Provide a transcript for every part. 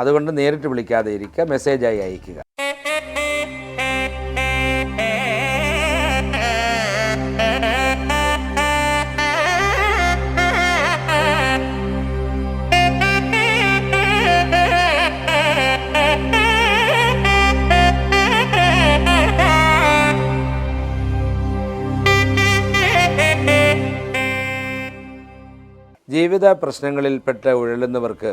അതുകൊണ്ട് നേരിട്ട് വിളിക്കാതെ ഇരിക്കുക മെസ്സേജായി അയക്കുക. ജീവിത പ്രശ്നങ്ങളിൽപ്പെട്ട് ഉഴലുന്നവർക്ക്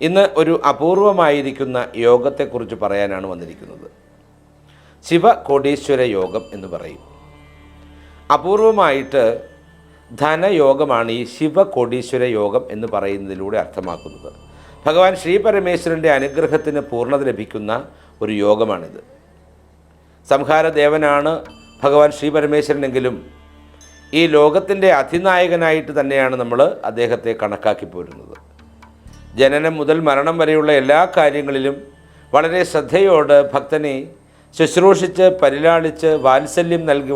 ഇന്ന് ഒരു അപൂർവമായിരിക്കുന്ന യോഗത്തെക്കുറിച്ച് പറയാനാണ് വന്നിരിക്കുന്നത്. ശിവ കോടീശ്വര യോഗം എന്ന് പറയും. അപൂർവമായിട്ട് ധനയോഗമാണ് ഈ ശിവ കോടീശ്വര യോഗം എന്ന് പറയുന്നതിലൂടെ അർത്ഥമാക്കുന്നത്. ഭഗവാൻ ശ്രീ പരമേശ്വരന്റെ അനുഗ്രഹത്തിന് പൂർണത ലഭിക്കുന്ന ഒരു യോഗമാണിത്. സംഹാരദേവനാണ് ഭഗവാൻ ശ്രീ പരമേശ്വരനെങ്കിലും ഈ ലോകത്തിന്റെ അധിനായകനായിട്ട് തന്നെയാണ് നമ്മൾ അദ്ദേഹത്തെ കണക്കാക്കി പോരുന്നത്. ജനനം മുതൽ മരണം വരെയുള്ള എല്ലാ കാര്യങ്ങളിലും വളരെ ശ്രദ്ധയോട് ഭക്തനെ ശുശ്രൂഷിച്ച് പരിലാളിച്ച് വാത്സല്യം നൽകി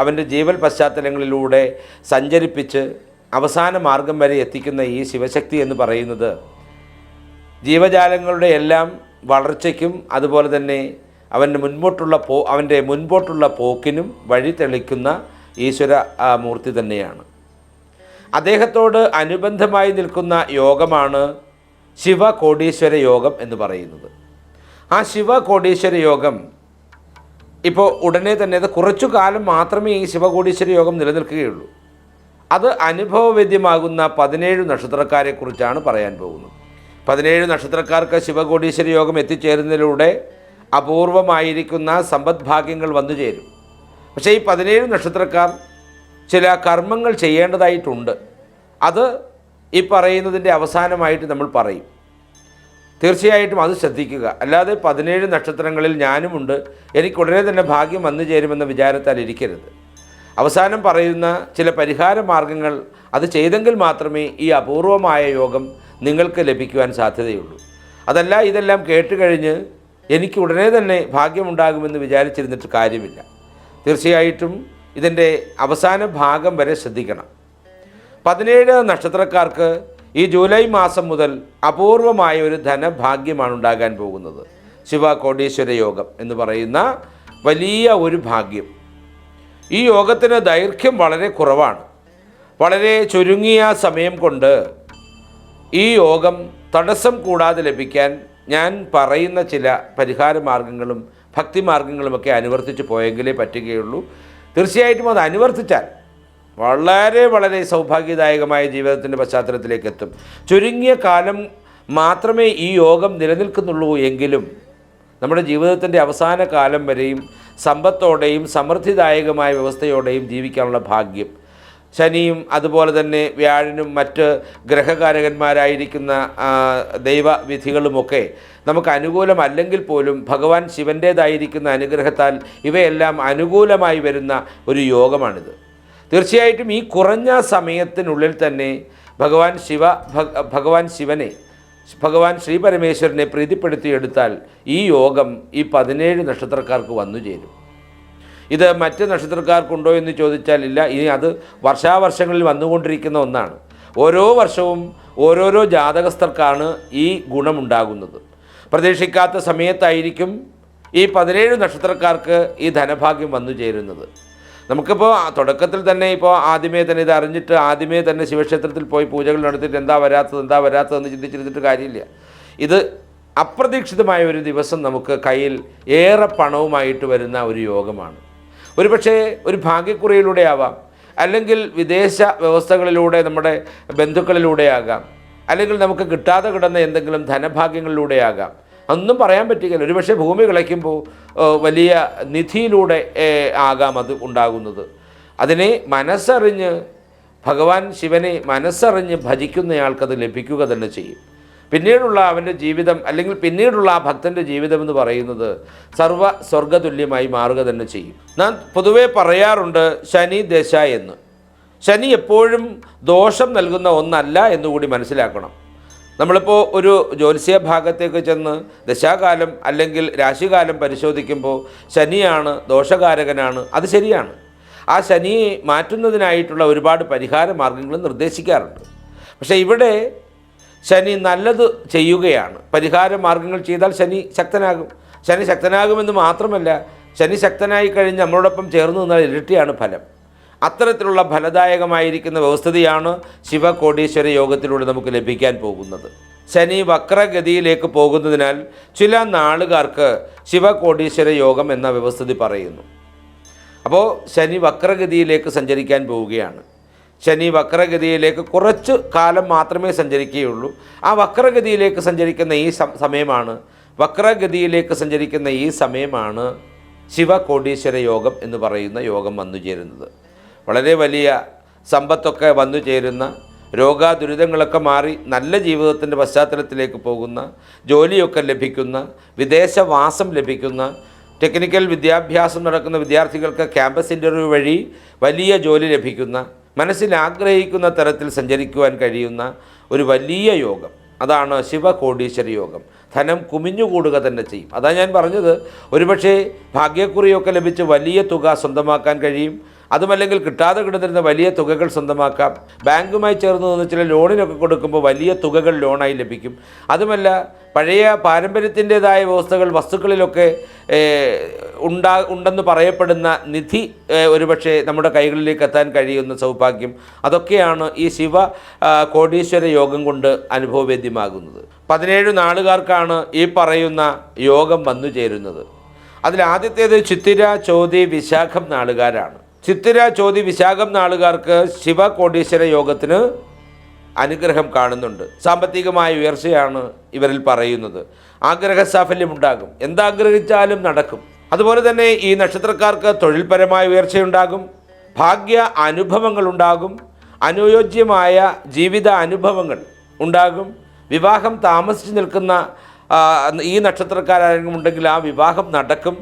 അവന്റെ ജീവൽ പശ്ചാത്തലങ്ങളിലൂടെ സഞ്ചരിപ്പിച്ച് അവസാന മാർഗം വരെ എത്തിക്കുന്ന ഈ ശിവശക്തി എന്ന് പറയുന്നത് ജീവജാലങ്ങളുടെ എല്ലാം വളർച്ചയ്ക്കും അതുപോലെ തന്നെ അവന്റെ മുൻപോട്ടുള്ള പോ അവന്റെ മുൻപോട്ടുള്ള പോക്കിനും വഴി തെളിക്കുന്ന ഈശ്വര മൂർത്തി തന്നെയാണ്. അദ്ദേഹത്തോട് അനുബന്ധമായി നിൽക്കുന്ന യോഗമാണ് ശിവ കോടീശ്വര യോഗം എന്ന് പറയുന്നത്. ആ ശിവ കോടീശ്വര യോഗം ഇപ്പോൾ ഉടനെ തന്നെ അത് കുറച്ചു കാലം മാത്രമേ ഈ ശിവകോടീശ്വര യോഗം നിലനിൽക്കുകയുള്ളൂ. അത് അനുഭവവേദ്യമാകുന്ന പതിനേഴ് നക്ഷത്രക്കാരെക്കുറിച്ചാണ് പറയാൻ പോകുന്നത്. പതിനേഴ് നക്ഷത്രക്കാർക്ക് ശിവകോടീശ്വര യോഗം എത്തിച്ചേരുന്നതിലൂടെ അപൂർവമായിരിക്കുന്ന സമ്പദ്ഭാഗ്യങ്ങൾ വന്നു ചേരും പക്ഷേ ഈ പതിനേഴ് നക്ഷത്രക്കാർ ചില കർമ്മങ്ങൾ ചെയ്യേണ്ടതായിട്ടുണ്ട്. അത് ഈ പറയുന്നതിന്റെ അവസാനമായിട്ട് നമ്മൾ പറയും. തീർച്ചയായിട്ടും അത് ശ്രദ്ധിക്കുക. അല്ലാതെ പതിനേഴ് നക്ഷത്രങ്ങളിൽ ഞാനുമുണ്ട്. എനിക്ക് ഉടനെ തന്നെ ഭാഗ്യം വന്നു ചേരുമെന്ന വിചാരത്താൽ ഇരിക്കരുത്. അവസാനം പറയുന്ന ചില പരിഹാര മാർഗങ്ങൾ അത് ചെയ്തെങ്കിൽ മാത്രമേ ഈ അപൂർവമായ യോഗം നിങ്ങൾക്ക് ലഭിക്കുവാൻ സാധ്യതയുള്ളൂ. അതല്ല ഇതെല്ലാം കേട്ടുകഴിഞ്ഞ് എനിക്ക് ഉടനെ തന്നെ ഭാഗ്യമുണ്ടാകുമെന്ന് വിചാരിച്ചിരുന്നിട്ട് കാര്യമില്ല. തീർച്ചയായിട്ടും ഇതിന്റെ അവസാന ഭാഗം വരെ ശ്രദ്ധിക്കണം. പതിനേഴ് നക്ഷത്രക്കാർക്ക് ഈ ജൂലൈ മാസം മുതൽ അപൂർവമായ ഒരു ധനഭാഗ്യമാണ് ഉണ്ടാകാൻ പോകുന്നത്. ശിവ കോടീശ്വര യോഗം എന്ന് പറയുന്ന വലിയ ഒരു ഭാഗ്യം. ഈ യോഗത്തിന് ദൈർഘ്യം വളരെ കുറവാണ്. വളരെ ചുരുങ്ങിയ സമയം കൊണ്ട് ഈ യോഗം തടസ്സം കൂടാതെ ലഭിക്കാൻ ഞാൻ പറയുന്ന ചില പരിഹാര മാർഗങ്ങളും ഭക്തി മാർഗങ്ങളുമൊക്കെ അനുവർത്തിച്ച് പോയെങ്കിലേ പറ്റുകയുള്ളൂ. തീർച്ചയായിട്ടും അത് അനുവർത്തിച്ചാൽ വളരെ വളരെ സൗഭാഗ്യദായകമായ ജീവിതത്തിന്റെ പശ്ചാത്തലത്തിലേക്ക് എത്തും ചുരുങ്ങിയ കാലം മാത്രമേ ഈ യോഗം നിലനിൽക്കുന്നുള്ളൂ എങ്കിലും നമ്മുടെ ജീവിതത്തിന്റെ അവസാന കാലം വരെയും സമ്പത്തോടെയും സമൃദ്ധിദായകമായ വ്യവസ്ഥയോടെയും ജീവിക്കാനുള്ള ഭാഗ്യം ശനിയും അതുപോലെ തന്നെ വ്യാഴനും മറ്റ് ഗ്രഹകാരകന്മാരായിരിക്കുന്ന ദൈവവിധികളുമൊക്കെ നമുക്ക് അനുകൂലമല്ലെങ്കിൽ പോലും ഭഗവാൻ ശിവന്റേതായിരിക്കുന്ന അനുഗ്രഹത്താൽ ഇവയെല്ലാം അനുകൂലമായി വരുന്ന ഒരു യോഗമാണിത്. തീർച്ചയായിട്ടും ഈ കുറഞ്ഞ സമയത്തിനുള്ളിൽ തന്നെ ഭഗവാൻ ശിവ ഭഗവാൻ ശിവനെ ഭഗവാൻ ശ്രീപരമേശ്വരനെ പ്രീതിപ്പെടുത്തിയെടുത്താൽ ഈ യോഗം ഈ പതിനേഴ് നക്ഷത്രക്കാർക്ക് വന്നു ചേരും. ഇത് മറ്റ് നക്ഷത്രക്കാർക്കുണ്ടോ എന്ന് ചോദിച്ചാൽ ഇല്ല. ഇനി അത് വർഷാവർഷങ്ങളിൽ വന്നുകൊണ്ടിരിക്കുന്ന ഒന്നാണ്. ഓരോ വർഷവും ഓരോരോ ജാതകസ്ഥർക്കാണ് ഈ ഗുണമുണ്ടാകുന്നത്. പ്രതീക്ഷിക്കാത്ത സമയത്തായിരിക്കും ഈ പതിനേഴ് നക്ഷത്രക്കാർക്ക് ഈ ധനഭാഗ്യം വന്നു ചേരുന്നത്. നമുക്കിപ്പോൾ തുടക്കത്തിൽ തന്നെ ഇപ്പോൾ ആദ്യമേ തന്നെ ഇത് അറിഞ്ഞിട്ട് ആദ്യമേ തന്നെ ശിവക്ഷേത്രത്തിൽ പോയി പൂജകൾ നടത്തിയിട്ട് എന്താ വരാത്തത് എന്താ വരാത്തതെന്ന് ചിന്തിച്ചിരുന്നിട്ട് കാര്യമില്ല. ഇത് അപ്രതീക്ഷിതമായ ഒരു ദിവസം നമുക്ക് കയ്യിൽ ഏറെ പണവുമായിട്ട് വരുന്ന ഒരു യോഗമാണ്. ഒരുപക്ഷേ ഒരു ഭാഗ്യക്കുറിയിലൂടെ ആവാം. അല്ലെങ്കിൽ വിദേശ വ്യവസ്ഥകളിലൂടെ നമ്മുടെ ബന്ധുക്കളിലൂടെ ആകാം. അല്ലെങ്കിൽ നമുക്ക് കിട്ടാതെ കിടന്ന എന്തെങ്കിലും ധനഭാഗ്യങ്ങളിലൂടെ ആകാം. ഒന്നും പറയാൻ പറ്റില്ല ഒരുപക്ഷെ ഭൂമി കിളയ്ക്കുമ്പോൾ വലിയ നിധിയിലൂടെ ആകാം അത് ഉണ്ടാകുന്നത്. അതിനെ മനസ്സറിഞ്ഞ് ഭഗവാൻ ശിവനെ മനസ്സറിഞ്ഞ് ഭജിക്കുന്നയാൾക്കത് ലഭിക്കുക തന്നെ ചെയ്യും. പിന്നീടുള്ള അവന്റെ ജീവിതം അല്ലെങ്കിൽ പിന്നീടുള്ള ആ ഭക്തന്റെ ജീവിതം എന്ന് പറയുന്നത് സർവ സ്വർഗതുല്യമായി മാറുക തന്നെ ചെയ്യും. നാം പൊതുവേ പറയാറുണ്ട് ശനി ദശ എന്ന്. ശനി എപ്പോഴും ദോഷം നൽകുന്ന ഒന്നല്ല എന്നുകൂടി മനസ്സിലാക്കണം. നമ്മളിപ്പോൾ ഒരു ജ്യോത്സ്യ ഭാഗത്തേക്ക് ചെന്ന് ദശാകാലം അല്ലെങ്കിൽ രാശികാലം പരിശോധിക്കുമ്പോൾ ശനിയാണ് ദോഷകാരകനാണ് അത് ശരിയാണ്. ആ ശനിയെ മാറ്റുന്നതിനായിട്ടുള്ള ഒരുപാട് പരിഹാര മാർഗങ്ങൾ നിർദ്ദേശിക്കാറുണ്ട്. പക്ഷേ ഇവിടെ ശനി നല്ലത് ചെയ്യുകയാണ്. പരിഹാര മാർഗങ്ങൾ ചെയ്താൽ ശനി ശക്തനാകും. ശനി ശക്തനാകുമെന്ന് മാത്രമല്ല ശനി ശക്തനായി കഴിഞ്ഞ് നമ്മളോടൊപ്പം ചേർന്ന് നിന്നാൽ ഇരട്ടിയാണ് ഫലം. അത്തരത്തിലുള്ള ഫലദായകമായിരിക്കുന്ന വ്യവസ്ഥിതിയാണ് ശിവകോടീശ്വര യോഗത്തിലൂടെ നമുക്ക് ലഭിക്കാൻ പോകുന്നത്. ശനി വക്രഗതിയിലേക്ക് പോകുന്നതിനാൽ ചില നാളുകാർക്ക് ശിവകോടീശ്വര യോഗം എന്ന വ്യവസ്ഥിതി പറയുന്നു. അപ്പോൾ ശനി വക്രഗതിയിലേക്ക് സഞ്ചരിക്കാൻ പോവുകയാണ്. ശനി വക്രഗതിയിലേക്ക് കുറച്ച് കാലം മാത്രമേ സഞ്ചരിക്കുകയുള്ളൂ. ആ വക്രഗതിയിലേക്ക് സഞ്ചരിക്കുന്ന ഈ സമയമാണ്. വക്രഗതിയിലേക്ക് സഞ്ചരിക്കുന്ന ഈ സമയമാണ് ശിവകോടീശ്വര യോഗം എന്ന് പറയുന്ന യോഗം വന്നു ചേരുന്നത്. വളരെ വലിയ സമ്പത്തൊക്കെ വന്നു ചേരുന്ന രോഗാദുരിതങ്ങളൊക്കെ മാറി നല്ല ജീവിതത്തിന്റെ പശ്ചാത്തലത്തിലേക്ക് പോകുന്ന ജോലിയൊക്കെ ലഭിക്കുന്ന വിദേശവാസം ലഭിക്കുന്ന ടെക്നിക്കൽ വിദ്യാഭ്യാസം നടക്കുന്ന വിദ്യാർത്ഥികൾക്ക് ക്യാമ്പസ് ഇന്റർവ്യൂ വഴി വലിയ ജോലി ലഭിക്കുന്ന മനസ്സിൽ ആഗ്രഹിക്കുന്ന തരത്തിൽ സഞ്ചരിക്കുവാൻ കഴിയുന്ന ഒരു വലിയ യോഗം. അതാണ് ശിവകോടീശ്വര യോഗം. ധനം കുമിഞ്ഞുകൂടുക തന്നെ ചെയ്യും. അതാണ് ഞാൻ പറഞ്ഞത്. ഒരുപക്ഷെ ഭാഗ്യക്കുറിയൊക്കെ ലഭിച്ച് വലിയ തുക സ്വന്തമാക്കാൻ കഴിയും. അതുമല്ലെങ്കിൽ കിട്ടാതെ കിടന്നിരുന്ന വലിയ തുകകൾ സ്വന്തമാക്കാം. ബാങ്കുമായി ചേർന്ന് നിന്ന് ചില ലോണിനൊക്കെ കൊടുക്കുമ്പോൾ വലിയ തുകകൾ ലോണായി ലഭിക്കും. അതുമല്ല പഴയ പാരമ്പര്യത്തിന്റെതായ വ്യവസ്ഥകൾ വസ്തുക്കളിലൊക്കെ ഉണ്ടാ ഉണ്ടെന്ന് പറയപ്പെടുന്ന നിധി ഒരുപക്ഷെ നമ്മുടെ കൈകളിലേക്ക് എത്താൻ കഴിയുന്ന സൗഭാഗ്യം. അതൊക്കെയാണ് ഈ ശിവ കോടീശ്വര യോഗം കൊണ്ട് അനുഭവവേദ്യമാകുന്നത്. പതിനേഴ് നാളുകാർക്കാണ് ഈ പറയുന്ന യോഗം വന്നു ചേരുന്നത്. അതിൽ ആദ്യത്തേത് ചിത്തിര ചോതി വിശാഖം നാളുകാരാണ്. ചിത്തിര ചോതി വിശാഖം നാളുകാർക്ക് ശിവ കോടീശ്വര യോഗത്തിന് അനുഗ്രഹം കാണുന്നുണ്ട്. സാമ്പത്തികമായ ഉയർച്ചയാണ് ഇവരിൽ പറയുന്നത്. ആഗ്രഹ സാഫല്യം ഉണ്ടാകും എന്താഗ്രഹിച്ചാലും നടക്കും. അതുപോലെ തന്നെ ഈ നക്ഷത്രക്കാർക്ക് തൊഴിൽപരമായ ഉയർച്ചയുണ്ടാകും. ഭാഗ്യ അനുഭവങ്ങൾ ഉണ്ടാകും അനുയോജ്യമായ ജീവിത അനുഭവങ്ങൾ ഉണ്ടാകും. വിവാഹം താമസിച്ച് നിൽക്കുന്ന ഈ നക്ഷത്രക്കാരെങ്കിലും ഉണ്ടെങ്കിൽ ആ വിവാഹം നടക്കും.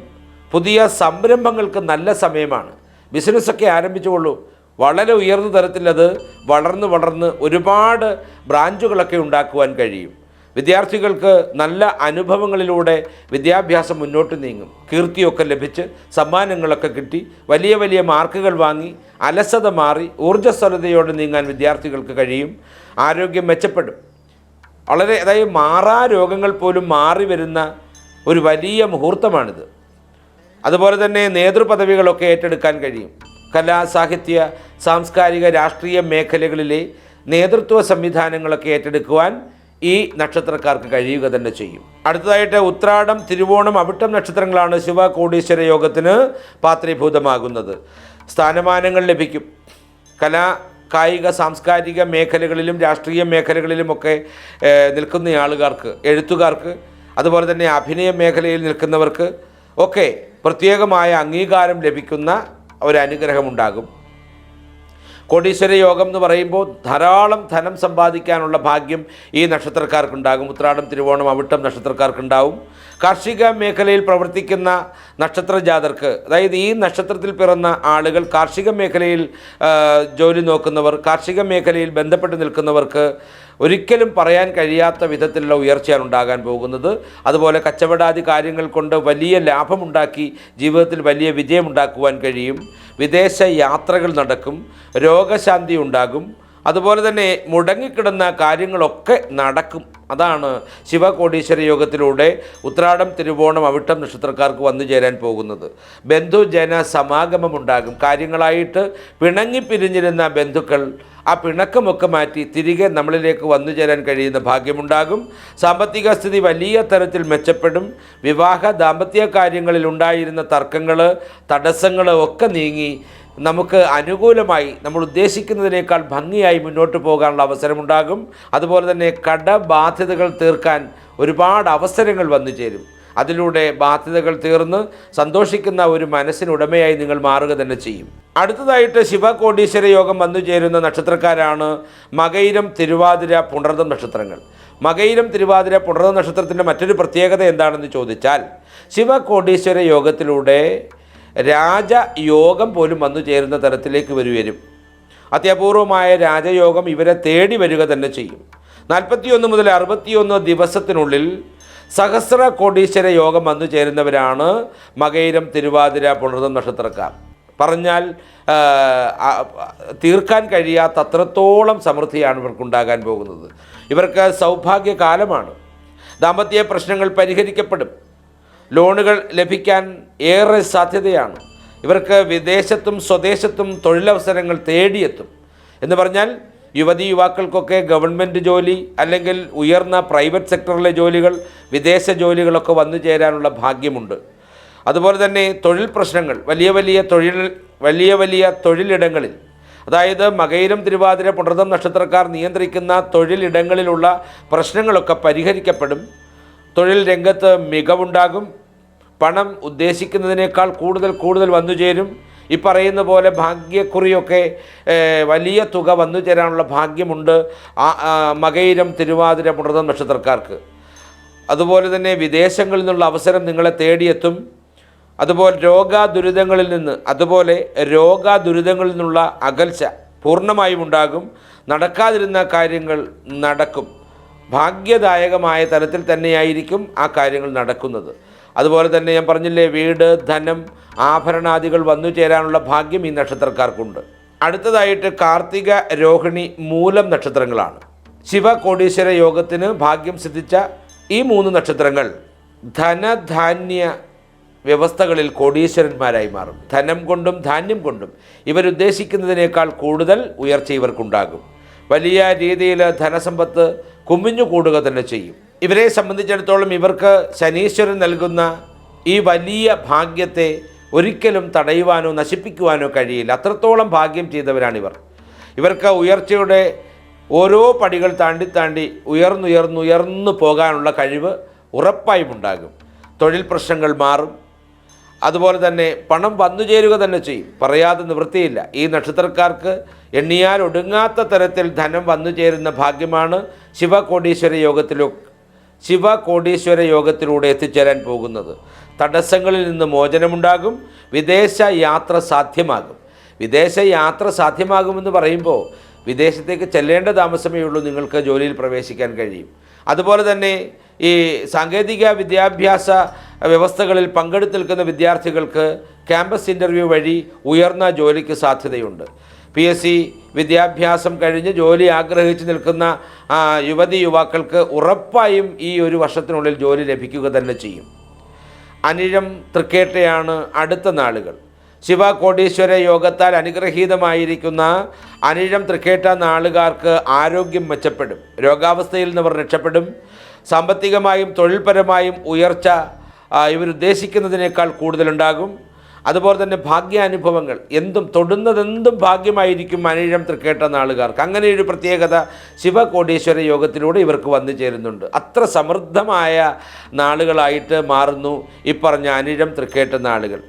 പുതിയ സംരംഭങ്ങൾക്ക് നല്ല സമയമാണ്. ബിസിനസ്സൊക്കെ ആരംഭിച്ചുകൊള്ളൂ. വളരെ ഉയർന്ന തരത്തിലത് വളർന്ന് വളർന്ന് ഒരുപാട് ബ്രാഞ്ചുകളൊക്കെ ഉണ്ടാക്കുവാൻ കഴിയും. വിദ്യാർത്ഥികൾക്ക് നല്ല അനുഭവങ്ങളിലൂടെ വിദ്യാഭ്യാസം മുന്നോട്ട് നീങ്ങും. കീർത്തിയൊക്കെ ലഭിച്ച് സമ്മാനങ്ങളൊക്കെ കിട്ടി വലിയ വലിയ മാർക്കുകൾ വാങ്ങി അലസത മാറി ഊർജസ്വലതയോടെ നീങ്ങാൻ വിദ്യാർത്ഥികൾക്ക് കഴിയും ആരോഗ്യം മെച്ചപ്പെടും. വളരെ അതായത് മാറാ രോഗങ്ങൾ പോലും മാറി വരുന്ന ഒരു വലിയ മുഹൂർത്തമാണിത്. അതുപോലെ തന്നെ നേതൃപദവികളൊക്കെ ഏറ്റെടുക്കാൻ കഴിയും. കലാ സാഹിത്യ സാംസ്കാരിക രാഷ്ട്രീയ മേഖലകളിലെ നേതൃത്വ സംവിധാനങ്ങളൊക്കെ ഏറ്റെടുക്കുവാൻ ഈ നക്ഷത്രക്കാർക്ക് കഴിയുക തന്നെ ചെയ്യും. അടുത്തതായിട്ട് ഉത്രാടം തിരുവോണം അവിട്ടം നക്ഷത്രങ്ങളാണ് ശിവ കോടീശ്വര യോഗത്തിന് പാത്രീഭൂതമാകുന്നത്. സ്ഥാനമാനങ്ങൾ ലഭിക്കും. കലാ കായിക സാംസ്കാരിക മേഖലകളിലും രാഷ്ട്രീയ മേഖലകളിലുമൊക്കെ നിൽക്കുന്ന ആളുകാർക്ക് എഴുത്തുകാർക്ക് അതുപോലെ തന്നെ അഭിനയ മേഖലയിൽ നിൽക്കുന്നവർക്ക് ഒക്കെ പ്രത്യേകമായ അംഗീകാരം ലഭിക്കുന്ന ഒരു അനുഗ്രഹമുണ്ടാകും കോടീശ്വര യോഗം എന്ന് പറയുമ്പോൾ ധാരാളം ധനം സമ്പാദിക്കാനുള്ള ഭാഗ്യം ഈ നക്ഷത്രക്കാർക്കുണ്ടാകും. ഉത്രാടം തിരുവോണം അവിട്ടം നക്ഷത്രക്കാർക്കുണ്ടാവും. കാർഷിക മേഖലയിൽ പ്രവർത്തിക്കുന്ന നക്ഷത്രജാതർക്ക് അതായത് ഈ നക്ഷത്രത്തിൽ പിറന്ന ആളുകൾ കാർഷിക മേഖലയിൽ ജോലി നോക്കുന്നവർ കാർഷിക മേഖലയിൽ ബന്ധപ്പെട്ട് നിൽക്കുന്നവർക്ക് ഒരിക്കലും പറയാൻ കഴിയാത്ത വിധത്തിലുള്ള ഉയർച്ചയാണ് ഉണ്ടാകാൻ പോകുന്നത്. അതുപോലെ കച്ചവടാദി കാര്യങ്ങൾ കൊണ്ട് വലിയ ലാഭമുണ്ടാക്കി ജീവിതത്തിൽ വലിയ വിജയമുണ്ടാക്കുവാൻ കഴിയും. വിദേശ യാത്രകൾ നടക്കും. രോഗശാന്തി ഉണ്ടാകും. അതുപോലെ തന്നെ മുടങ്ങിക്കിടന്ന കാര്യങ്ങളൊക്കെ നടക്കും. അതാണ് ശിവകോടീശ്വര യോഗത്തിലൂടെ ഉത്രാടം തിരുവോണം അവിട്ടം നക്ഷത്രക്കാർക്ക് വന്നു ചേരാൻ പോകുന്നത്. ബന്ധുജന സമാഗമമുണ്ടാകും കാര്യങ്ങളായിട്ട് പിണങ്ങി പിരിഞ്ഞിരുന്ന ബന്ധുക്കൾ ആ പിണക്കമൊക്കെ മാറ്റി തിരികെ നമ്മളിലേക്ക് വന്നു ചേരാൻ കഴിയുന്ന ഭാഗ്യമുണ്ടാകും. സാമ്പത്തിക സ്ഥിതി വലിയ തരത്തിൽ മെച്ചപ്പെടും. വിവാഹ ദാമ്പത്യ കാര്യങ്ങളിൽ ഉണ്ടായിരുന്ന തർക്കങ്ങൾ തടസ്സങ്ങൾ ഒക്കെ നീങ്ങി നമുക്ക് അനുകൂലമായി നമ്മൾ ഉദ്ദേശിക്കുന്നതിനേക്കാൾ ഭംഗിയായി മുന്നോട്ട് പോകാനുള്ള അവസരമുണ്ടാകും. അതുപോലെ തന്നെ കടബാധ്യതകൾ തീർക്കാൻ ഒരുപാട് അവസരങ്ങൾ വന്നു ചേരും. അതിലൂടെ ബാധ്യതകൾ തീർന്ന് സന്തോഷിക്കുന്ന ഒരു മനസ്സിനുടമയായി നിങ്ങൾ മാറുക തന്നെ ചെയ്യും. അടുത്തതായിട്ട് ശിവകോടീശ്വര യോഗം വന്നു ചേരുന്ന നക്ഷത്രക്കാരാണ് മകയിരം തിരുവാതിര പുണർദം നക്ഷത്രങ്ങൾ. മകയിരം തിരുവാതിര പുണർദം നക്ഷത്രത്തിന്റെ മറ്റൊരു പ്രത്യേകത എന്താണെന്ന് ചോദിച്ചാൽ ശിവകോടീശ്വര യോഗത്തിലൂടെ രാജയോഗം പോലും വന്നു ചേരുന്ന തരത്തിലേക്ക് വരുവരും. അത്യപൂർവമായ രാജയോഗം ഇവരെ തേടി വരിക തന്നെ ചെയ്യും. നാൽപ്പത്തിയൊന്ന് മുതൽ അറുപത്തിയൊന്ന് ദിവസത്തിനുള്ളിൽ സഹസ്ര കോടീശ്വര യോഗം വന്നു ചേരുന്നവരാണ് മകയിരം തിരുവാതിര പുണർദം നക്ഷത്രക്കാർ. പറഞ്ഞാൽ തീർക്കാൻ കഴിയാത്തത്രത്തോളം സമൃദ്ധിയാണ് ഇവർക്കുണ്ടാകാൻ പോകുന്നത്. ഇവർക്ക് സൗഭാഗ്യകാലമാണ്. ദാമ്പത്യ പ്രശ്നങ്ങൾ പരിഹരിക്കപ്പെടും. ലോണുകൾ ലഭിക്കാൻ ഏറെ സാധ്യതയാണ്. ഇവർക്ക് വിദേശത്തും സ്വദേശത്തും തൊഴിലവസരങ്ങൾ തേടിയെത്തും. എന്ന് പറഞ്ഞാൽ യുവതി യുവാക്കൾക്കൊക്കെ ഗവൺമെന്റ് ജോലി അല്ലെങ്കിൽ ഉയർന്ന പ്രൈവറ്റ് സെക്ടറിലെ ജോലികൾ വിദേശ ജോലികളൊക്കെ വന്നു ചേരാനുള്ള ഭാഗ്യമുണ്ട്. അതുപോലെ തന്നെ തൊഴിൽ പ്രശ്നങ്ങൾ വലിയ വലിയ തൊഴിൽ വലിയ വലിയ തൊഴിലിടങ്ങളിൽ അതായത് മകയിരം തിരുവാതിര പുണർദം നക്ഷത്രക്കാർ നിയന്ത്രിക്കുന്ന തൊഴിലിടങ്ങളിലുള്ള പ്രശ്നങ്ങളൊക്കെ പരിഹരിക്കപ്പെടും. തൊഴിൽ രംഗത്ത് മികവുണ്ടാകും. പണം ഉദ്ദേശിക്കുന്നതിനേക്കാൾ കൂടുതൽ കൂടുതൽ വന്നു ചേരും. ഈ പറയുന്ന പോലെ ഭാഗ്യക്കുറിയൊക്കെ വലിയ തുക വന്നു ചേരാനുള്ള ഭാഗ്യമുണ്ട് മകയിരം തിരുവാതിര മുടതം നക്ഷത്രക്കാർക്ക്. അതുപോലെ തന്നെ വിദേശങ്ങളിൽ നിന്നുള്ള അവസരം നിങ്ങളെ തേടിയെത്തും. അതുപോലെ രോഗാദുരിതങ്ങളിൽ നിന്ന് അതുപോലെ രോഗാദുരിതങ്ങളിൽ നിന്നുള്ള അകൽച്ച പൂർണമായും ഉണ്ടാകും. നടക്കാതിരുന്ന കാര്യങ്ങൾ നടക്കും. ഭാഗ്യദായകമായ തരത്തിൽ തന്നെയായിരിക്കും ആ കാര്യങ്ങൾ നടക്കുന്നത്. അതുപോലെ തന്നെ ഞാൻ പറഞ്ഞില്ലേ വീട് ധനം ആഭരണാദികൾ വന്നു ചേരാനുള്ള ഭാഗ്യം ഈ നക്ഷത്രക്കാർക്കുണ്ട്. അടുത്തതായിട്ട് കാർത്തിക രോഹിണി മൂലം നക്ഷത്രങ്ങളാണ്. ശിവ കോടീശ്വര യോഗത്തിന് ഭാഗ്യം സിദ്ധിച്ച ഈ മൂന്ന് നക്ഷത്രങ്ങൾ ധനധാന്യ വ്യവസ്ഥകളിൽ കോടീശ്വരന്മാരായി മാറും. ധനം കൊണ്ടും ധാന്യം കൊണ്ടും ഇവരുദ്ദേശിക്കുന്നതിനേക്കാൾ കൂടുതൽ ഉയർച്ച ഇവർക്കുണ്ടാകും. വലിയ രീതിയിൽ ധനസമ്പത്ത് കുമിഞ്ഞു കൂടുക തന്നെ ചെയ്യും. ഇവരെ സംബന്ധിച്ചിടത്തോളം ഇവർക്ക് ശനീശ്വരൻ നൽകുന്ന ഈ വലിയ ഭാഗ്യത്തെ ഒരിക്കലും തടയുവാനോ നശിപ്പിക്കുവാനോ കഴിയില്ല. അത്രത്തോളം ഭാഗ്യം ചെയ്തവരാണിവർ ഇവർക്ക് ഉയർച്ചയുടെ ഓരോ പടികൾ താണ്ടി താണ്ടി ഉയർന്നുയർന്നുയർന്നു പോകാനുള്ള കഴിവ് ഉറപ്പായും ഉണ്ടാകും. തൊഴിൽ പ്രശ്നങ്ങൾ മാറും. അതുപോലെ തന്നെ പണം വന്നു ചേരുക തന്നെ ചെയ്യും. പറയാതെ നിവൃത്തിയില്ല. ഈ നക്ഷത്രക്കാർക്ക് എണ്ണിയാൽ ഒടുങ്ങാത്ത തരത്തിൽ ധനം വന്നു ചേരുന്ന ഭാഗ്യമാണ് ശിവകോടീശ്വര യോഗത്തിലോ ശിവ കോടീശ്വര യോഗത്തിലൂടെ എത്തിച്ചേരാൻ പോകുന്നത്. തടസ്സങ്ങളിൽ നിന്ന് മോചനമുണ്ടാകും. വിദേശ യാത്ര സാധ്യമാകും. വിദേശ യാത്ര സാധ്യമാകുമെന്ന് പറയുമ്പോൾ വിദേശത്തേക്ക് ചെല്ലേണ്ട താമസമേ ഉള്ളൂ നിങ്ങൾക്ക് ജോലിയിൽ പ്രവേശിക്കാൻ കഴിയും. അതുപോലെ തന്നെ ഈ സാങ്കേതിക വിദ്യാഭ്യാസ വ്യവസ്ഥകളിൽ പങ്കെടുത്ത് നിൽക്കുന്ന വിദ്യാർത്ഥികൾക്ക് ക്യാമ്പസ് ഇന്റർവ്യൂ വഴി ഉയർന്ന ജോലിക്ക് സാധ്യതയുണ്ട്. പി എസ് സി വിദ്യാഭ്യാസം കഴിഞ്ഞ് ജോലി ആഗ്രഹിച്ച് നിൽക്കുന്ന യുവതി യുവാക്കൾക്ക് ഉറപ്പായും ഈ ഒരു വർഷത്തിനുള്ളിൽ ജോലി ലഭിക്കുക തന്നെ ചെയ്യും. അനിഴം തൃക്കേട്ടയാണ് അടുത്ത നാളുകൾ. ശിവ കോടീശ്വര യോഗത്താൽ അനുഗ്രഹീതമായിരിക്കുന്ന അനിഴം തൃക്കേട്ട നാളുകാർക്ക് ആരോഗ്യം മെച്ചപ്പെടും. രോഗാവസ്ഥയിൽ നിന്നവർ രക്ഷപ്പെടും. സാമ്പത്തികമായും തൊഴിൽപരമായും ഉയർച്ച ഇവരുദ്ദേശിക്കുന്നതിനേക്കാൾ കൂടുതലുണ്ടാകും. അതുപോലെ തന്നെ ഭാഗ്യാനുഭവങ്ങൾ. എന്തും തൊടുന്നതെന്തും ഭാഗ്യമായിരിക്കും അനിഴം തൃക്കേട്ട നാളുകാർക്ക്. അങ്ങനെയൊരു പ്രത്യേകത ശിവകോടീശ്വര യോഗത്തിലൂടെ ഇവർക്ക് വന്നു ചേരുന്നുണ്ട്. അത്ര സമൃദ്ധമായ നാളുകളായിട്ട് മാറുന്നു ഈ പറഞ്ഞ അനിഴം തൃക്കേട്ട നാളുകൾ.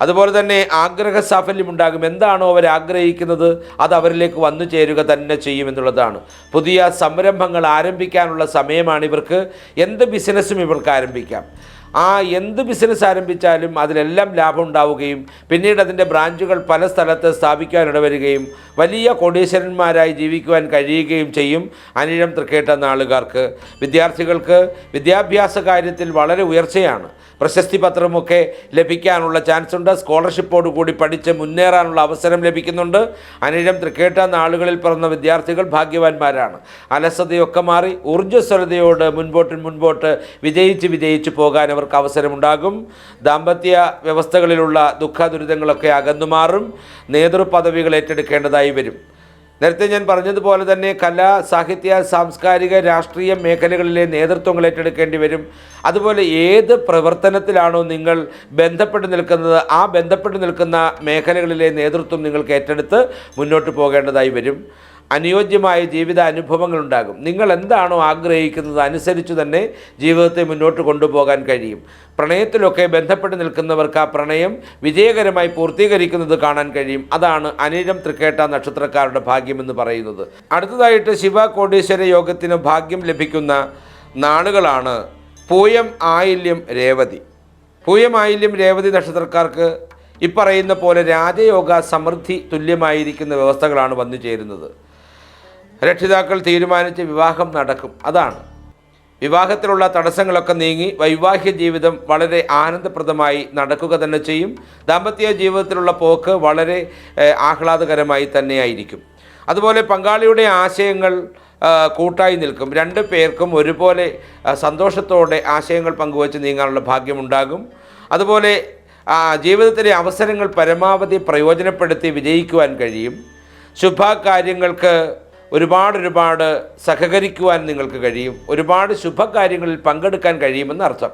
അതുപോലെ തന്നെ ആഗ്രഹ സാഫല്യം ഉണ്ടാകും. എന്താണോ അവർ ആഗ്രഹിക്കുന്നത് അത് അവരിലേക്ക് വന്നു ചേരുക തന്നെ ചെയ്യുമെന്നുള്ളതാണ് പുതിയ സംരംഭങ്ങൾ ആരംഭിക്കാനുള്ള സമയമാണ് ഇവർക്ക്. എന്ത് ബിസിനസ്സും ഇവർക്ക് ആരംഭിക്കാം. ആ എന്ത് ബിസിനസ് ആരംഭിച്ചാലും അതിലെല്ലാം ലാഭം ഉണ്ടാവുകയും പിന്നീട് അതിന്റെ ബ്രാഞ്ചുകൾ പല സ്ഥലത്ത് സ്ഥാപിക്കാൻ വരികയും വലിയ കോടീശ്വരന്മാരായി ജീവിക്കുവാൻ കഴിയുകയും ചെയ്യും അനിഴം തൃക്കേട്ട നാളുകാർക്ക്. വിദ്യാർത്ഥികൾക്ക് വിദ്യാഭ്യാസ കാര്യത്തിൽ വളരെ ഉയർച്ചയാണ്. പ്രശസ്തി പത്രമൊക്കെ ലഭിക്കാനുള്ള ചാൻസ് ഉണ്ട് സ്കോളർഷിപ്പോട് കൂടി പഠിച്ച് മുന്നേറാനുള്ള അവസരം ലഭിക്കുന്നുണ്ട്. അനിഴം തൃക്കേട്ട നാളുകളിൽ പിറന്ന വിദ്യാർത്ഥികൾ ഭാഗ്യവാന്മാരാണ്. അലസതയൊക്കെ മാറി ഊർജസ്വലതയോട് മുൻപോട്ട് മുൻപോട്ട് വിജയിച്ച് വിജയിച്ച് പോകാൻ അവർക്ക് അവസരമുണ്ടാകും. ദാമ്പത്യ വ്യവസ്ഥകളിലുള്ള ദുഃഖ ദുരിതങ്ങളൊക്കെ അകന്നുമാറും. നേതൃപദവികൾ ഏറ്റെടുക്കേണ്ടതായി വരും. നേരത്തെ ഞാൻ പറഞ്ഞതുപോലെ തന്നെ കലാ സാഹിത്യ സാംസ്കാരിക രാഷ്ട്രീയ മേഖലകളിലെ നേതൃത്വങ്ങൾ ഏറ്റെടുക്കേണ്ടി വരും. അതുപോലെ ഏത് പ്രവർത്തനത്തിലാണോ നിങ്ങൾ ബന്ധപ്പെട്ട് നിൽക്കുന്നത് ആ ബന്ധപ്പെട്ട് നിൽക്കുന്ന മേഖലകളിലെ നേതൃത്വം നിങ്ങൾക്ക് ഏറ്റെടുത്ത് മുന്നോട്ട് പോകേണ്ടതായി വരും. അനുയോജ്യമായ ജീവിത അനുഭവങ്ങൾ ഉണ്ടാകും നിങ്ങൾ എന്താണോ ആഗ്രഹിക്കുന്നത് അനുസരിച്ച് തന്നെ ജീവിതത്തെ മുന്നോട്ട് കൊണ്ടുപോകാൻ കഴിയും. പ്രണയത്തിലൊക്കെ ബന്ധപ്പെട്ട് നിൽക്കുന്നവർക്ക് ആ പ്രണയം വിജയകരമായി പൂർത്തീകരിക്കുന്നത് കാണാൻ കഴിയും. അതാണ് അനിഴം തൃക്കേട്ട നക്ഷത്രക്കാരുടെ ഭാഗ്യമെന്ന് പറയുന്നത്. അടുത്തതായിട്ട് ശിവ കോടീശ്വര യോഗത്തിന് ഭാഗ്യം ലഭിക്കുന്ന നാളുകളാണ് പൂയം ആയില്യം രേവതി. പൂയം ആയില്യം രേവതി നക്ഷത്രക്കാർക്ക് ഇപ്പറയുന്ന പോലെ രാജയോഗ സമൃദ്ധി തുല്യമായിരിക്കുന്ന വ്യവസ്ഥകളാണ് വന്നു ചേരുന്നത് രക്ഷിതാക്കൾ തീരുമാനിച്ച് വിവാഹം നടക്കും. അതാണ്. വിവാഹത്തിലുള്ള തടസ്സങ്ങളൊക്കെ നീങ്ങി വൈവാഹ്യ ജീവിതം വളരെ ആനന്ദപ്രദമായി നടക്കുക തന്നെ ചെയ്യും. ദാമ്പത്യ ജീവിതത്തിലുള്ള പോക്ക് വളരെ ആഹ്ലാദകരമായി തന്നെയായിരിക്കും. അതുപോലെ പങ്കാളിയുടെ ആശയങ്ങൾ കൂട്ടായി നിൽക്കും. രണ്ട് പേർക്കും ഒരുപോലെ സന്തോഷത്തോടെ ആശയങ്ങൾ പങ്കുവച്ച് നീങ്ങാനുള്ള ഭാഗ്യമുണ്ടാകും. അതുപോലെ ജീവിതത്തിലെ അവസരങ്ങൾ പരമാവധി പ്രയോജനപ്പെടുത്തി വിജയിക്കുവാൻ കഴിയും. ശുഭകാര്യങ്ങൾക്ക് ഒരുപാട് ഒരുപാട് സഹകരിക്കുവാൻ നിങ്ങൾക്ക് കഴിയും. ഒരുപാട് ശുഭകാര്യങ്ങളിൽ പങ്കെടുക്കാൻ കഴിയുമെന്ന് അർത്ഥം.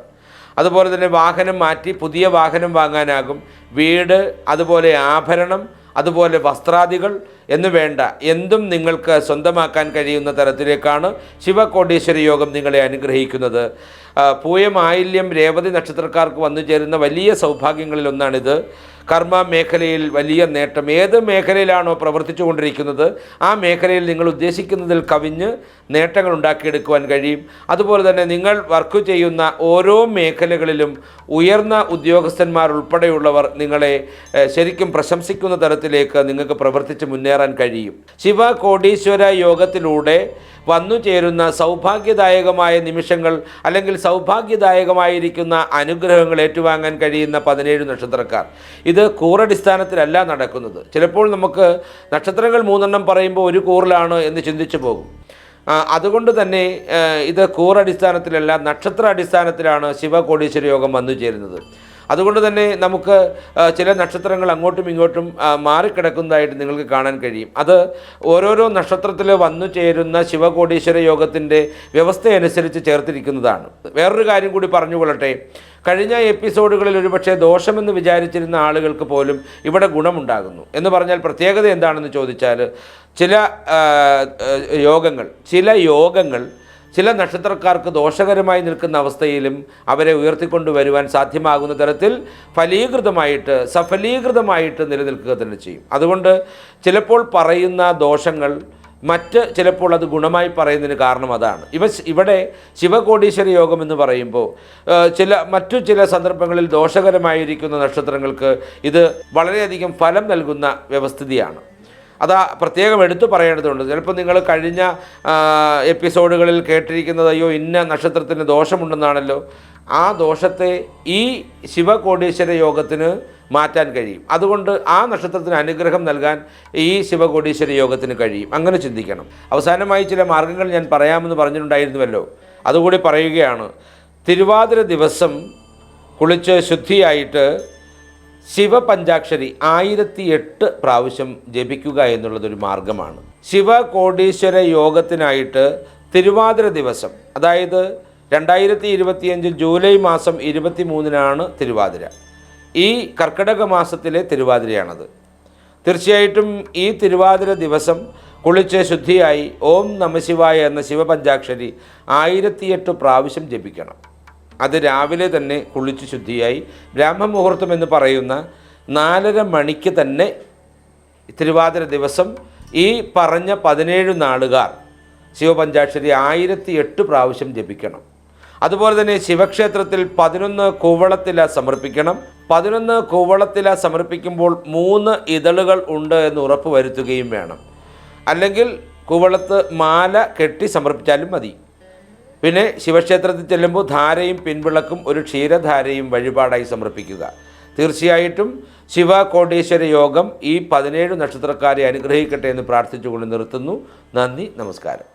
അതുപോലെ തന്നെ വാഹനം മാറ്റി പുതിയ വാഹനം വാങ്ങാനാകും. വീട് അതുപോലെ ആഭരണം അതുപോലെ വസ്ത്രാദികൾ എന്ന് വേണ്ട എന്തും നിങ്ങൾക്ക് സ്വന്തമാക്കാൻ കഴിയുന്ന തരത്തിലേക്കാണ് ശിവകോടീശ്വര യോഗം നിങ്ങളെ അനുഗ്രഹിക്കുന്നത്. ആ, പൂയം രേവതി നക്ഷത്രക്കാർക്ക് വന്നു ചേരുന്ന വലിയ സൗഭാഗ്യങ്ങളിലൊന്നാണിത്. കർമ്മ മേഖലയിൽ വലിയ നേട്ടം. ഏത് മേഖലയിലാണോ പ്രവർത്തിച്ചു കൊണ്ടിരിക്കുന്നത് ആ മേഖലയിൽ നിങ്ങൾ ഉദ്ദേശിക്കുന്നതിൽ കവിഞ്ഞ് നേട്ടങ്ങൾ ഉണ്ടാക്കിയെടുക്കുവാൻ കഴിയും. അതുപോലെ തന്നെ നിങ്ങൾ വർക്ക് ചെയ്യുന്ന ഓരോ മേഖലകളിലും ഉയർന്ന ഉദ്യോഗസ്ഥന്മാർ ഉൾപ്പെടെയുള്ളവർ നിങ്ങളെ ശരിക്കും പ്രശംസിക്കുന്ന തരത്തിലേക്ക് നിങ്ങൾക്ക് പ്രവർത്തിച്ച് മുന്നേറാൻ കഴിയും. ശിവ കോടീശ്വര യോഗത്തിലൂടെ വന്നു ചേരുന്ന സൗഭാഗ്യദായകമായ നിമിഷങ്ങൾ അല്ലെങ്കിൽ സൗഭാഗ്യദായകമായിരിക്കുന്ന അനുഗ്രഹങ്ങൾ ഏറ്റുവാങ്ങാൻ കഴിയുന്ന പതിനേഴ് നക്ഷത്രക്കാർ. ഇത് കൂറടിസ്ഥാനത്തിലല്ല നടക്കുന്നത്. ചിലപ്പോൾ നമുക്ക് നക്ഷത്രങ്ങൾ മൂന്നെണ്ണം പറയുമ്പോൾ ഒരു കൂറിലാണ് എന്ന് ചിന്തിച്ചു പോകും. അതുകൊണ്ട് തന്നെ ഇത് കൂറടിസ്ഥാനത്തിലല്ല നക്ഷത്ര അടിസ്ഥാനത്തിലാണ് ശിവകോടീശ്വര യോഗം വന്നു ചേരുന്നത് അതുകൊണ്ട് തന്നെ നമുക്ക് ചില നക്ഷത്രങ്ങൾ അങ്ങോട്ടും ഇങ്ങോട്ടും മാറിക്കിടക്കുന്നതായിട്ട് നിങ്ങൾക്ക് കാണാൻ കഴിയും. അത് ഓരോരോ നക്ഷത്രത്തിൽ വന്നു ചേരുന്ന ശിവകോടീശ്വര യോഗത്തിന്റെ വ്യവസ്ഥയനുസരിച്ച് ചേർത്തിരിക്കുന്നതാണ്. വേറൊരു കാര്യം കൂടി പറഞ്ഞുകൊള്ളട്ടെ. കഴിഞ്ഞ എപ്പിസോഡുകളിൽ ഒരുപക്ഷെ ദോഷമെന്ന് വിചാരിച്ചിരുന്ന ആളുകൾക്ക് പോലും ഇവിടെ ഗുണമുണ്ടാകുന്നു. എന്ന് പറഞ്ഞാൽ പ്രത്യേകത എന്താണെന്ന് ചോദിച്ചാൽ ചില യോഗങ്ങൾ ചില യോഗങ്ങൾ ചില നക്ഷത്രക്കാർക്ക് ദോഷകരമായി നിൽക്കുന്ന അവസ്ഥയിലും അവരെ ഉയർത്തിക്കൊണ്ടുവരുവാൻ സാധ്യമാകുന്ന തരത്തിൽ ഫലീകൃതമായിട്ട് സഫലീകൃതമായിട്ട് നിലനിൽക്കുക തന്നെ ചെയ്യും. അതുകൊണ്ട് ചിലപ്പോൾ പറയുന്ന ദോഷങ്ങൾ മറ്റ് ചിലപ്പോൾ അത് ഗുണമായി പറയുന്നതിന് കാരണം അതാണ്. ഇവ ഇവിടെ ശിവകോടീശ്വര യോഗം എന്ന് പറയുമ്പോൾ ചില മറ്റു ചില സന്ദർഭങ്ങളിൽ ദോഷകരമായിരിക്കുന്ന നക്ഷത്രങ്ങൾക്ക് ഇത് വളരെയധികം ഫലം നൽകുന്ന വ്യവസ്ഥിതിയാണ്. അതാ പ്രത്യേകം എടുത്തു പറയേണ്ടതുണ്ട്. ചിലപ്പോൾ നിങ്ങൾ കഴിഞ്ഞ എപ്പിസോഡുകളിൽ കേട്ടിരിക്കുന്നത് അയ്യോ ഇന്ന നക്ഷത്രത്തിന് ദോഷമുണ്ടെന്നാണല്ലോ. ആ ദോഷത്തെ ഈ ശിവകോടീശ്വര യോഗത്തിന് മാറ്റാൻ കഴിയും. അതുകൊണ്ട് ആ നക്ഷത്രത്തിന് അനുഗ്രഹം നൽകാൻ ഈ ശിവകോടീശ്വര യോഗത്തിന് കഴിയും. അങ്ങനെ ചിന്തിക്കണം. അവസാനമായി ചില മാർഗങ്ങൾ ഞാൻ പറയാമെന്ന് പറഞ്ഞിട്ടുണ്ടായിരുന്നുവല്ലോ. അതുകൂടി പറയുകയാണ്. തിരുവാതിര ദിവസം കുളിച്ച് ശുദ്ധിയായിട്ട് ശിവപഞ്ചാക്ഷരി ആയിരത്തി എട്ട് പ്രാവശ്യം ജപിക്കുക എന്നുള്ളതൊരു മാർഗമാണ്. ശിവകോടീശ്വര യോഗത്തിനായിട്ട് തിരുവാതിര ദിവസം അതായത് രണ്ടായിരത്തി ഇരുപത്തിയഞ്ച് ജൂലൈ മാസം ഇരുപത്തി മൂന്നിനാണ് തിരുവാതിര. ഈ കർക്കിടക മാസത്തിലെ തിരുവാതിരയാണത്. തീർച്ചയായിട്ടും ഈ തിരുവാതിര ദിവസം കുളിച്ച് ശുദ്ധിയായി ഓം നമശിവായ എന്ന ശിവപഞ്ചാക്ഷരി ആയിരത്തിയെട്ട് പ്രാവശ്യം ജപിക്കണം. അത് രാവിലെ തന്നെ കുളിച്ച് ശുദ്ധിയായി. ബ്രാഹ്മമുഹൂർത്തം എന്ന് പറയുന്ന നാലര മണിക്ക് തന്നെ തിരുവാതിര ദിവസം ഈ പറഞ്ഞ പതിനേഴ് നാളുകാർ ശിവപഞ്ചാക്ഷരി ആയിരത്തി എട്ട് പ്രാവശ്യം ജപിക്കണം. അതുപോലെ തന്നെ ശിവക്ഷേത്രത്തിൽ പതിനൊന്ന് കൂവളത്തില സമർപ്പിക്കണം. പതിനൊന്ന് കൂവളത്തില സമർപ്പിക്കുമ്പോൾ മൂന്ന് ഇതളുകൾ ഉണ്ട് എന്ന് ഉറപ്പ് വരുത്തുകയും വേണം. അല്ലെങ്കിൽ കൂവളത്ത് മാല കെട്ടി സമർപ്പിച്ചാലും മതി. പിന്നെ ശിവക്ഷേത്രത്തിൽ ചെല്ലുമ്പോൾ ധാരയും പിൻവിളക്കും ഒരു ക്ഷീരധാരയും വഴിപാടായി സമർപ്പിക്കുക. തീർച്ചയായിട്ടും ശിവ കോടീശ്വര യോഗം ഈ പതിനേഴ് നക്ഷത്രക്കാരെ അനുഗ്രഹിക്കട്ടെ എന്ന് പ്രാർത്ഥിച്ചുകൊണ്ട് നിർത്തുന്നു. നന്ദി നമസ്കാരം.